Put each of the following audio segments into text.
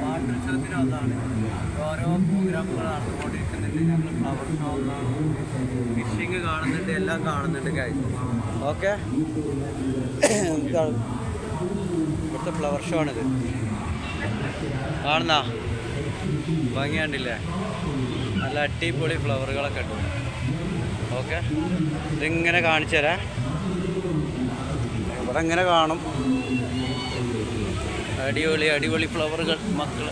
പാട്ടുത്സവത്തിന് വന്നതാണ് ഓരോ പ്രോഗ്രാമുകൾ നടന്നുകൊണ്ടിരിക്കുന്നുണ്ട് ഞങ്ങൾ ഫ്ലവർ ഷോ ഫിഷിങ് കാണുന്നുണ്ട് എല്ലാം കാണുന്നുണ്ട് കാര്യം ഓക്കെ ഇവിടുത്തെ ഫ്ലവർ ഷോ ആണിത് കാണുന്ന ഭംഗിയാണ്ടില്ലേ നല്ല അടിപൊളി ഫ്ലവറുകളൊക്കെ ഉണ്ട് ഓക്കെ ഇതിങ്ങനെ കാണിച്ചു തരാം ഇവിടെ എങ്ങനെ കാണും. അടിപൊളി അടിപൊളി ഫ്ലവറുകൾ മക്കൾ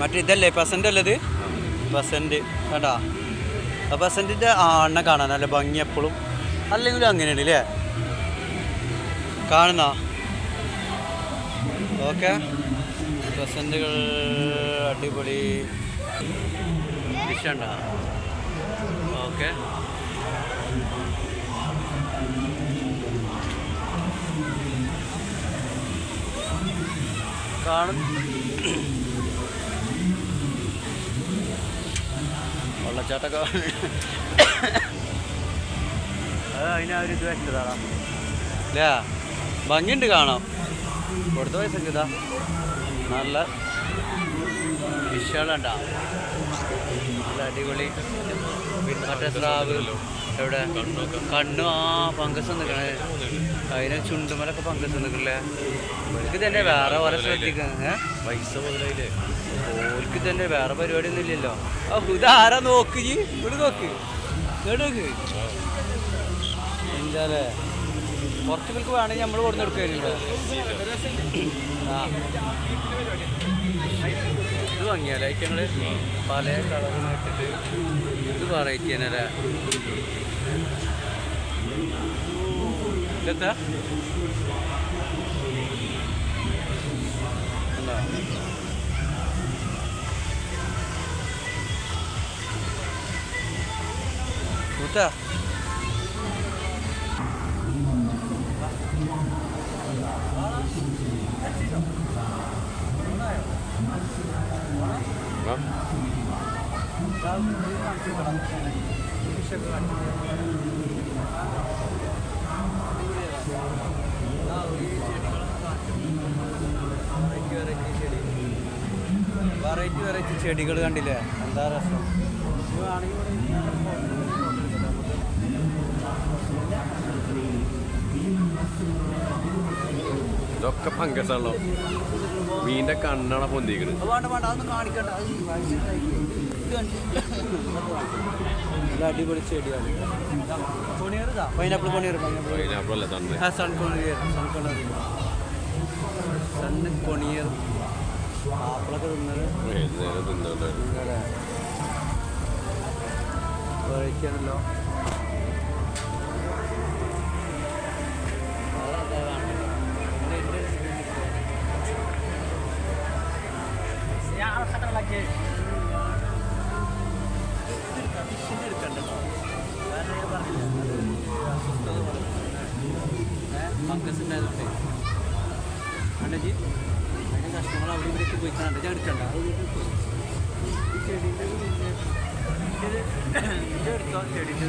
മറ്റേ ഇതല്ലേ പെസന്റ് അല്ലത് പെസന്റ് കേട്ടാ ആ പെസന്റിന്റെ ആ എണ്ണ കാണാൻ നല്ല ഭംഗി എപ്പോഴും. അല്ലെങ്കിലും അങ്ങനെയാണ് അല്ലേ കാണുന്ന? ഓക്കെ. പെസന്റുകൾ അടിപൊളി. ഫിഷ് ഉണ്ടോ ഓക്കെ. കാണും. വെള്ളച്ചാട്ടൊക്കെ അത് അതിനൊരു ഇത് വെച്ചതാടാ അല്ലേ ഭംഗിയുണ്ട് കാണാം. കൊടുത്ത പൈസ ഇതാ. നല്ല ഫിഷുകളുണ്ടാ നല്ല അടിപൊളി. പിന്നെ മറ്റേ സ്രാവ്. എവിടെ? കണ്ണു ആ പങ്കസ് നിൽക്കണേ അതിന് ചുണ്ടുമലൊക്കെ പങ്കസ് നിൽക്കില്ലേ ഓർക്ക് തന്നെ വേറെ മുതലായില്ലേ? ഓർക്ക് തന്നെ വേറെ പരിപാടി ഒന്നും ഇല്ലല്ലോ. ആ ഇതാരാ നോക്ക് ഇവിടെ നോക്ക്. ഇവിടെ നോക്ക്. എന്താല്ലേ കുറച്ച് പേർക്ക് വേണമെങ്കിൽ നമ്മൾ കൊടുന്ന് എടുക്കുന്നില്ല ആ. ഇത് വാങ്ങിയാലേ ഞങ്ങൾ പല കളറുകൾ ഇട്ടിട്ട് ഇത് വെറൈറ്റി തന്നെയല്ലേ? ഇതെത്താ? ഉണ്ടോ വെറൈറ്റി വെറൈറ്റി ചെടികൾ കണ്ടില്ലേ? എന്താ രസം? ഇതൊക്കെ പങ്കസാണല്ലോ മീന്റെ കണ്ണാണ് പൊന്തിക്കണ് അത് വേണ്ട വേണ്ട അതൊന്നും കാണിക്കണ്ട. നല്ല അടിപൊളി ചെടിയാണ്. Pineapple conure pineapple sun conure sun conure sun conure ആപ്പിളൊക്കെ തിന്നത്. വെറൈറ്റി ആണല്ലോ ഇവിടേക്ക് ഞാൻ എടുക്കണ്ട. ഇത് എടുത്തോ. ചെടിന്റെ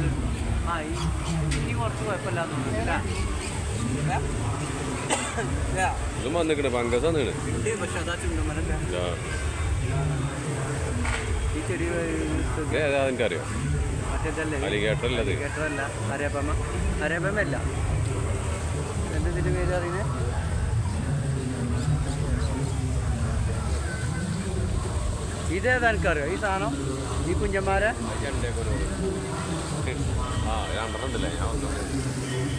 ആ ഇനി കുറച്ച് കുഴപ്പമില്ലാന്ന് തോന്നുന്നു വന്നിക്കണ്. പക്ഷെ അതാ ചുണ്ടമരല്ല ആ. ഈ ചെടി എനിക്കറിയോ മറ്റേതല്ലേ? അറിയാപ്പമ്മ അരേപ്പമ്മ അല്ല എന്തിന്റെ പേര് അറിയുന്നത് ഇതേതാ എനിക്കറിയോ ഈ സാധനം? ഈ കുഞ്ഞന്മാരെ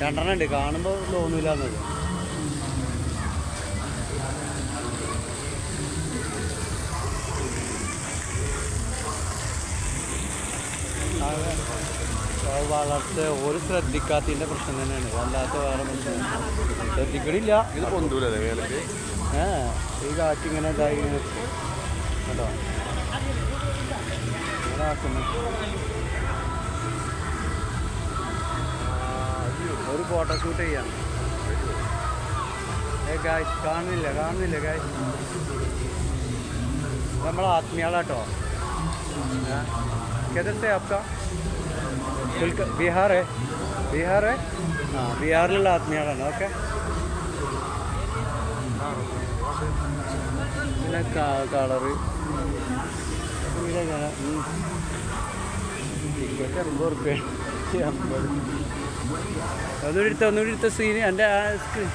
രണ്ടെണ്ണം ഉണ്ട്. കാണുമ്പോൾ തോന്നൂല എന്നത് വളർത്ത് ഒരു ശ്രദ്ധിക്കാത്തതിന്റെ പ്രശ്നം തന്നെയാണ്. അല്ലാത്ത വേറെ പ്രശ്നം. ശ്രദ്ധിക്കണില്ല. ഇത് പൊന്തൂലേ ഏ ഈ കാറ്റിങ്ങനെ ഇതായി. കേട്ടോ? ഒരു ഫോട്ടോഷൂട്ട് ചെയ്യാം. ഏ ഗായ്സ് കാണുന്നില്ല കാണുന്നില്ല ഗായ്സ് നമ്മൾ ആത്മീയാളാട്ടോ. കെതസേ ആപ്ക ബീഹാർ ബീഹാർ ആ ബീഹാറിലുള്ള ആത്മീയാളാണ് ഓക്കെ. പിന്നെ കളറ്. അമ്പത് റുപ്യ അമ്പത് ഒന്നുകൂടി എടുത്ത ഒന്നുകൂടി എടുത്ത സീന് എന്റെ ആ സ്ക്രീൻ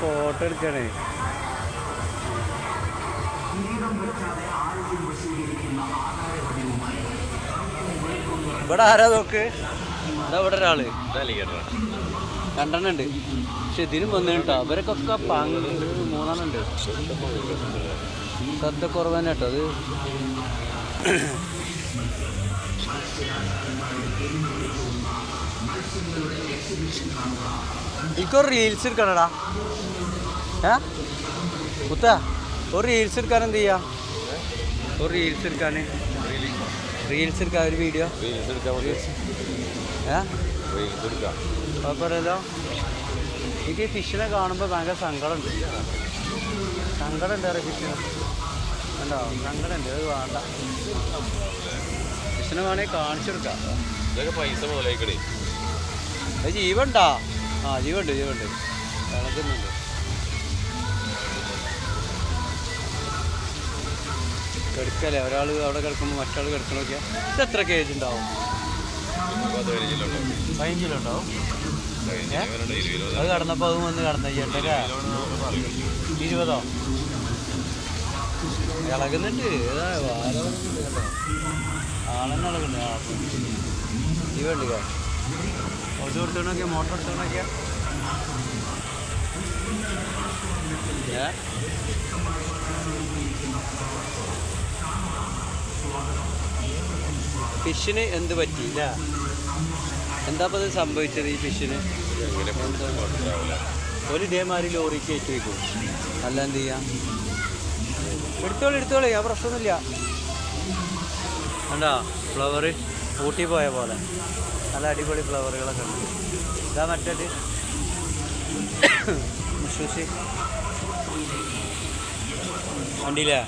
ഫോട്ടോ എടുക്കണേ. ഇവിടെ ആരാ നോക്ക്? ഇതാ ഇവിടെ ഒരാൾ. രണ്ടെണ്ണം ഉണ്ട്. പക്ഷെ ഇതിനും വന്നിട്ടോ അവരൊക്കെ പങ്ക് മൂന്നെണ്ണം ഉണ്ട്. ശ്രദ്ധ കുറവ് തന്നെ കേട്ടോ അത്. എനിക്കൊരു റീൽസ് എടുക്കണടാ. ഏ? കുത്ത ഒരു റീൽസ് എടുക്കാൻ എന്ത് ചെയ്യാ? ഒരു റീൽസ് എടുക്കാൻ റീൽസ് എടുക്കാൻ ഒരു വീഡിയോ ഏ? കുഴപ്പമില്ലല്ലോ. എനിക്ക് ഈ ഫിഷിനെ കാണുമ്പോൾ ഭയങ്കര സങ്കടമുണ്ട് സങ്കടമുണ്ട് അറിയാം ഫിഷിന് ഉണ്ടോ. സങ്കടമുണ്ട് അത് വേണ്ട. ഫിഷിനെ വേണമെങ്കിൽ കാണിച്ചു കൊടുക്കാം. ഇതൊക്കെ പൈസ മുതലായിക്കണേ അത് ജീവണ്ടാ ആ ജീവുണ്ട് ജീവുണ്ട് കിടക്കുന്നുണ്ട് കിടക്കല്ലേ? ഒരാൾ അവിടെ കിടക്കുമ്പോൾ മറ്റാൾ കിടക്കണമൊക്കെയാ ഇത് എത്ര കേജ് ഉണ്ടാവും? പത്ത് അത് കടന്നപ്പോൾ അതും വന്ന് കടന്ന ചേട്ടല്ലേ ഇരുപതോ? ഇളകുന്നുണ്ട്. ഏതാ ആളെന്നെ ഇളകുന്നുണ്ട്. ഈ വണ്ടിക്കാ ഓട്ടോ കൊടുത്തോണൊക്കെ മോട്ടർ എടുത്തോണൊക്കെയാ ഏ? ഫിഷിന് എന്ത് പറ്റിയില്ല? എന്താ ഇപ്പൊ ഇത് സംഭവിച്ചത് ഈ ഫിഷിന് ഒരു ഇതേമാതിരി ലോറി കയറ്റി വെക്കും. അല്ല എന്ത് ചെയ്യാം? എടുത്തോളൂ എടുത്തോളൂ ആ പ്രശ്നമൊന്നുമില്ല. കണ്ടാ? ഫ്ലവർ ഊട്ടി പോയ പോലെ. നല്ല അടിപൊളി ഫ്ലവറുകളൊക്കെ ഉണ്ട്. ഇതാ മറ്റേത്. വിശ്വസി കണ്ടില്ലേ?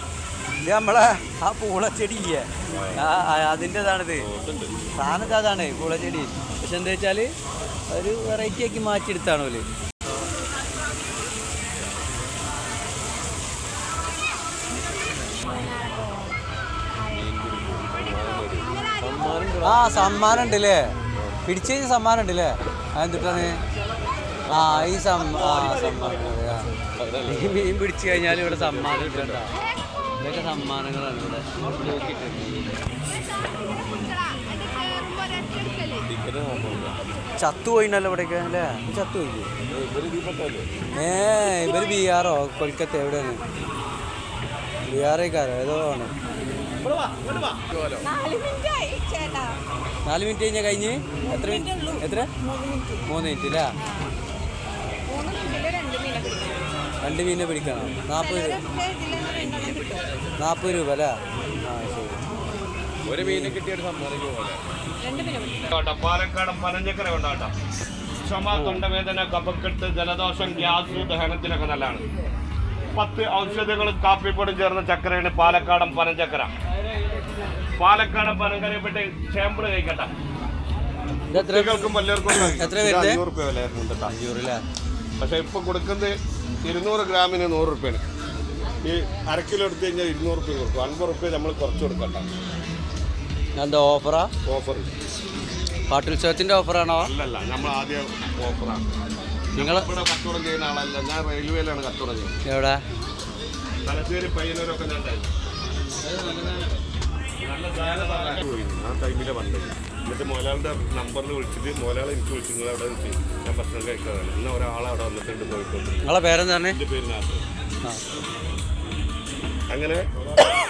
ഇത് നമ്മളെ ആ പൂളച്ചെടി ഇല്ലേ ആ ആ- അതിന്റെതാണിത്. സാധനത്തെ അതാണ് പൂളച്ചെടി പക്ഷെ എന്താ വെച്ചാൽ ഒരു വെറൈറ്റി ആക്കി മാറ്റിയെടുത്താണ് ഓൽ. ആ സമ്മാനം ഉണ്ട് അല്ലേ പിടിച്ചു കഴിഞ്ഞ സമ്മാനം ഉണ്ട് അല്ലേ അതെന്തിട്ടാണ് ആ ഈ സമ്മാനം മീൻ പിടിച്ചു കഴിഞ്ഞാൽ ഇവിടെ സമ്മാനം കിട്ടണ്ട ഇതൊക്കെ സമ്മാനങ്ങളാണ് ഇവിടെ? നോക്കുന്നില്ല ചത്തുപോയിണ്ടല്ലോ ഇവിടേക്ക് അല്ലേ? ചത്തു പോയി. ഏ ഇവർ ബീഹാറോ കൊൽക്കത്ത എവിടെയാണ്? ബീഹാറേക്കാരോ ഏതോ ആണ്. നാല് മിനിറ്റ് കഴിഞ്ഞ്? എത്ര മിനിറ്റ്? എത്ര? മൂന്ന് മിനിറ്റ് അല്ലേ മൂന്ന് മിനിറ്റിൽ രണ്ട് മീനെ പിടിക്കും രണ്ട് മീനെ പിടിക്കണം. നാൽപ്പത് രൂപ. നാൽപ്പത് രൂപ അല്ലേ? ആ ശരി. ഒരു മീൻ കിട്ടിയ ഒരു പാലക്കാട് പനഞ്ചക്കര കൊണ്ടാട്ടോ. ചുമ തൊണ്ടവേദന കപക്കെട്ട് ജലദോഷം ഗ്യാസ് ദഹനത്തിനൊക്കെ നല്ലതാണ്. പത്ത് ഔഷധങ്ങളും കാപ്പിപ്പൊടും ചേർന്ന ചക്കരയാണ് പാലക്കാടൻ പനഞ്ചക്കര. പാലക്കാടൻ പനങ്കരപ്പെട്ട് ചേമ്പിൾ കഴിക്കട്ടെ. ഇത് എത്ര കുട്ടികൾക്കും വരുന്നത്? അഞ്ഞൂറ് രൂപ അല്ലേ? പക്ഷെ ഇപ്പൊ കൊടുക്കുന്നത് ഇരുന്നൂറ് ഗ്രാമിന് നൂറ് റുപ്യാണ്. ഈ അര കിലോ എടുത്തു കഴിഞ്ഞാൽ ഇരുന്നൂറ് റുപ്യ കൊടുക്കും. അൻപത് റുപ്യ നമ്മൾ കുറച്ച് കൊടുക്കണ്ട. എന്താ ഓഫറാ? ഓഫർ. പാട്ടുത്സവത്തിന്റെ ഓഫറാണോ? അല്ലല്ല നമ്മൾ ആദ്യം ഓഫറാണ് നിങ്ങൾ ഇവിടെ കച്ചവടം ചെയ്യുന്ന ആളല്ല. ഞാൻ റെയിൽവേയിലാണ് കച്ചവടം ചെയ്യുന്നത്. എവിടെ? തലശ്ശേരി പയ്യന്നൂരൊക്കെ ഞാൻ ഉണ്ടായിരുന്നു. നല്ല സാധനം. ആ ടൈമിലെ വന്നത് എന്നിട്ട് മോലാളിന്റെ നമ്പറിൽ വിളിച്ചിട്ട് മോലാളെ എനിക്ക് വിളിച്ചു നിങ്ങൾ അവിടെ വെച്ച് ഞാൻ ഭക്ഷണം കഴിക്കാതാണ് ഇന്ന് ഒരാളവിടെ വന്നിട്ടുണ്ട് പോയിട്ടുണ്ട് നിങ്ങളെ പേരെന്താണ് എന്റെ പേര് നാട്ടിൽ ആ. അങ്ങനെ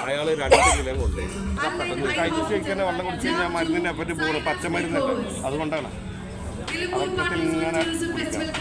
അയാൾ രണ്ട് കിലോ കൊണ്ടുപോയി പെട്ടെന്ന് കഴിച്ച് കഴിക്കുന്ന വെള്ളം കുടിച്ച് കഴിഞ്ഞാൽ മരുന്നിനെ പറ്റി പോകണം പച്ചമരുന്നുണ്ട് അതുകൊണ്ടാണ്. അതൊക്കെ ഇങ്ങനെ കുടിക്കണം.